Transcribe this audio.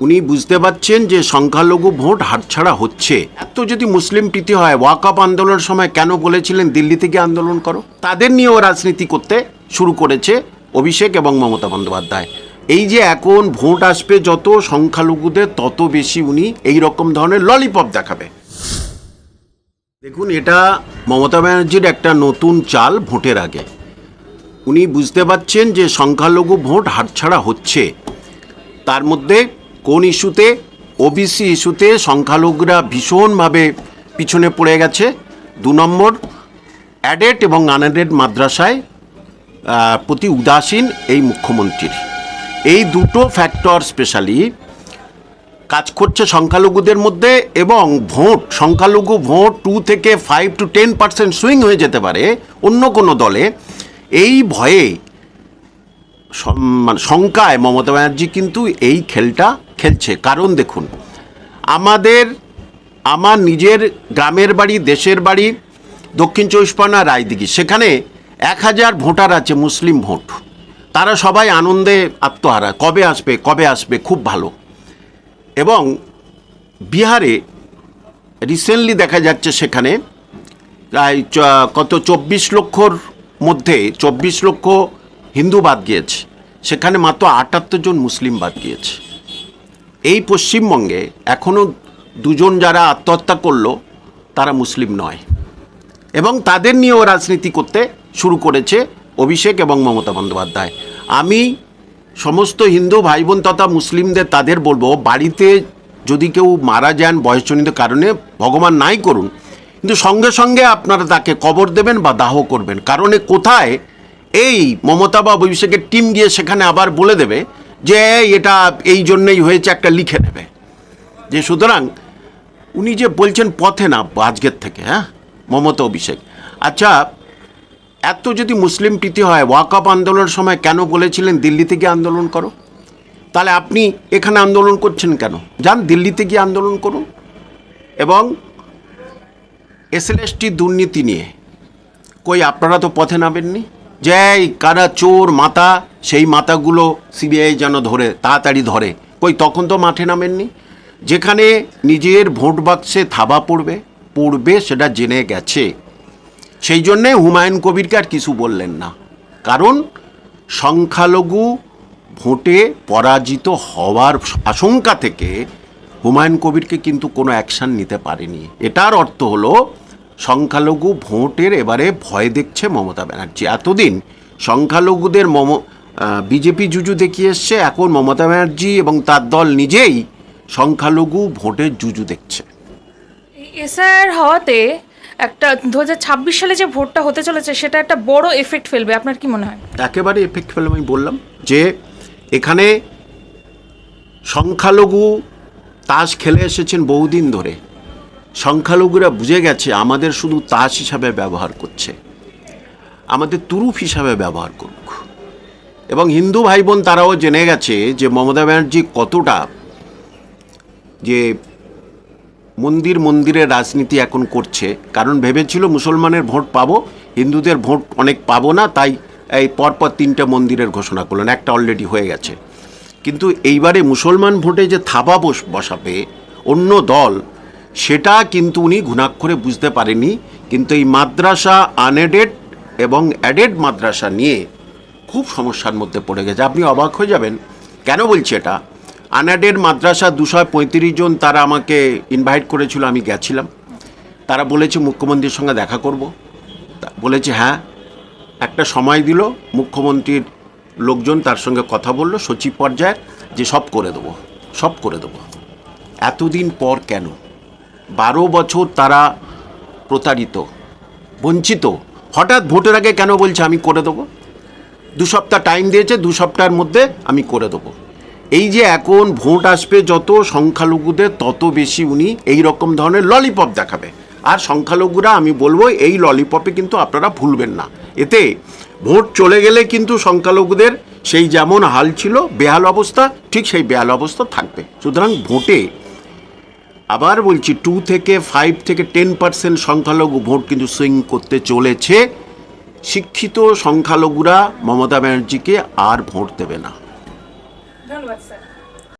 উনি বুঝতে পারছেন যে সংখ্যালঘু ভোট হাতছাড়া হচ্ছে। এত যদি মুসলিম প্রীতি হয় ওয়াকআপ আন্দোলনের সময় কেন বলেছিলেন, দিল্লি থেকে আন্দোলন করো? তাদের নিয়েও রাজনীতি করতে শুরু করেছে অভিষেক এবং মমতা বন্দ্যোপাধ্যায়। এই যে এখন ভোট আসবে যত সংখ্যালঘুদের, তত বেশি উনি এই রকম ধরনের ললিপপ দেখাবে। দেখুন, এটা মমতা ব্যানার্জির একটা নতুন চাল ভোটের আগে। উনি বুঝতে পারছেন যে সংখ্যালঘু ভোট হাতছাড়া হচ্ছে। তার মধ্যে কোন ইস্যুতে ওবিসি ইস্যুতে সংখ্যালঘুরা ভীষণভাবে পিছনে পড়ে গেছে। দু নম্বর, অ্যাডেড এবং আনএডেড মাদ্রাসায় প্রতি উদাসীন এই মুখ্যমন্ত্রীর। এই দুটো ফ্যাক্টর স্পেশালি কাজ করছে সংখ্যালঘুদের মধ্যে এবং ভোট, সংখ্যালঘু ভোট টু থেকে five to ten percent swing হয়ে যেতে পারে অন্য কোনো দলে। এই ভয়ে মানে শঙ্কায় মমতা ব্যানার্জি কিন্তু এই খেলটা খেলছে কারণ দেখুন, আমাদের, আমার নিজের গ্রামের বাড়ি, দেশের বাড়ি, দক্ষিণ চব্বিশ পরগনা, রায়দিঘি, সেখানে এক হাজার ভোটার আছে মুসলিম ভোট। তারা সবাই আনন্দে আত্মহারা, কবে আসবে কবে আসবে, খুব ভালো। এবং বিহারে রিসেন্টলি দেখা যাচ্ছে সেখানে প্রায় কত, চব্বিশ লক্ষর মধ্যে, চব্বিশ লক্ষ হিন্দু বাদ গিয়েছে। সেখানে মাত্র আটাত্তর জন মুসলিম বাদ গিয়েছে। এই পশ্চিমবঙ্গে এখনও দুজন যারা আত্মহত্যা করল, তারা মুসলিম নয়। এবং তাদের নিয়েও রাজনীতি করতে শুরু করেছে অভিষেক এবং মমতা বন্দ্যোপাধ্যায়। আমি সমস্ত হিন্দু ভাই বোন তথা মুসলিমদের তাদের বলব, বাড়িতে যদি কেউ মারা যান বয়সজনিত কারণে, ভগবান নাই করুন, কিন্তু সঙ্গে সঙ্গে আপনারা তাকে কবর দেবেন বা দাহ করবেন। কারণে কোথায় এই মমতা বা অভিষেকের টিম গিয়ে সেখানে আবার বলে দেবে যে এটা এই জন্যই হয়েছে একটা লিখে নেবে যে সুতরাং উনি যে বলছেন পথে না আজকের থেকে হ্যাঁ? মমতা অভিষেক। আচ্ছা এত যদি মুসলিম প্রীতি হয় ওয়াকআপ আন্দোলনের সময় কেন বলেছিলেন দিল্লি থেকে আন্দোলন করো? তাহলে আপনি এখানে আন্দোলন করছেন কেন? যান, দিল্লিতে গিয়ে আন্দোলন করুন। এবং এসএলএসটি দুর্নীতি নিয়ে, কই আপনারা তো পথে নামেননি? যে কারা চোর মাথা সেই মাথাগুলো সিবিআই যেন ধরে, তাড়াতাড়ি ধরে। কই, তখন তো মাঠে নামেননি? যেখানে নিজের ভোট বাক্সে থাবা পড়বে পড়বে সেটা জেনে গেছে। সেই জন্যে হুমায়ুন কবিরকে আর কিছু বললেন না। কারণ সংখ্যালঘু ভোটে পরাজিত হওয়ার আশঙ্কা থেকে হুমায়ুন কবিরকে কিন্তু কোনো অ্যাকশান নিতে পারেনি। এটার অর্থ হলো সংখ্যালঘু ভোটের এবারে ভয় দেখছে মমতা ব্যানার্জি। এতদিন সংখ্যালঘুদের মম বিজেপি জুজু দেখিয়ে এসছে এখন মমতা ব্যানার্জি এবং তার দল নিজেই সংখ্যালঘু ভোটের জুজু দেখছে। এসআইআর হওয়াতে একটা দু হাজার ছাব্বিশ সালে যে ভোটটা হতে চলেছে সেটা একটা বড় এফেক্ট ফেলবে। আপনার কি মনে হয়? একেবারে এফেক্ট ফেলবে আমি বললাম যে এখানে সংখ্যালঘু তাস খেলে এসেছেন বহুদিন ধরে। সংখ্যালঘুরা বুঝে গেছে আমাদের শুধু তাস হিসাবে ব্যবহার করছে। আমাদের তুরুফ হিসাবে ব্যবহার করুক। এবং হিন্দু ভাই বোন তারাও জেনে গেছে যে মমতা ব্যানার্জি কতটা যে মন্দির মন্দিরের রাজনীতি এখন করছে। কারণ ভেবেছিল মুসলমানের ভোট পাবো, হিন্দুদের ভোট অনেক পাবো না, তাই এই পরপর তিনটে মন্দিরের ঘোষণা করলেন। একটা অলরেডি হয়ে গেছে। কিন্তু এইবারে মুসলমান ভোটে যে থাবা বস, বসাবে, অন্য দল সেটা কিন্তু উনি ঘুণাক্ষরে বুঝতে পারেনি কিন্তু এই মাদ্রাসা আনএডেড এবং অ্যাডেড মাদ্রাসা নিয়ে খুব সমস্যার মধ্যে পড়ে গেছে। আপনি অবাক হয়ে যাবেন, কেন বলছি এটা? আনএডেড মাদ্রাসা দুশো পঁয়ত্রিশ জন তারা আমাকে ইনভাইট করেছিল, আমি গেছিলাম। তারা বলেছে, মুখ্যমন্ত্রীর সঙ্গে দেখা করব। বলেছে হ্যাঁ। একটা সময় দিল, মুখ্যমন্ত্রীর লোকজন তার সঙ্গে কথা বলল, সচিব পর্যায়ে, যে সব করে দেবো, সব করে দেবো। এতদিন পর কেন? বারো বছর তারা প্রতারিত, বঞ্চিত। হঠাৎ ভোটের আগে কেন বলছে আমি করে দেবো? দু সপ্তাহ টাইম দিয়েছে, দু সপ্তাহের মধ্যে আমি করে দেবো। এই যে এখন ভোট আসবে যত, সংখ্যালঘুদের তত বেশি উনি এই রকম ধরনের ললিপপ দেখাবে। আর সংখ্যালঘুরা, আমি বলব, এই ললিপপে কিন্তু আপনারা ভুলবেন না। এতে ভোট চলে গেলে কিন্তু সংখ্যালঘুদের সেই যেমন হাল ছিল, বেহাল অবস্থা, ঠিক সেই বেহাল অবস্থা থাকবে। সুতরাং ভোটে আবার বলছি টু থেকে ফাইভ থেকে টেন পার্সেন্ট সংখ্যালঘু ভোট কিন্তু সুইং করতে চলেছে। শিক্ষিত সংখ্যালঘুরা মমতা ব্যানার্জিকে আর ভোট দেবে না।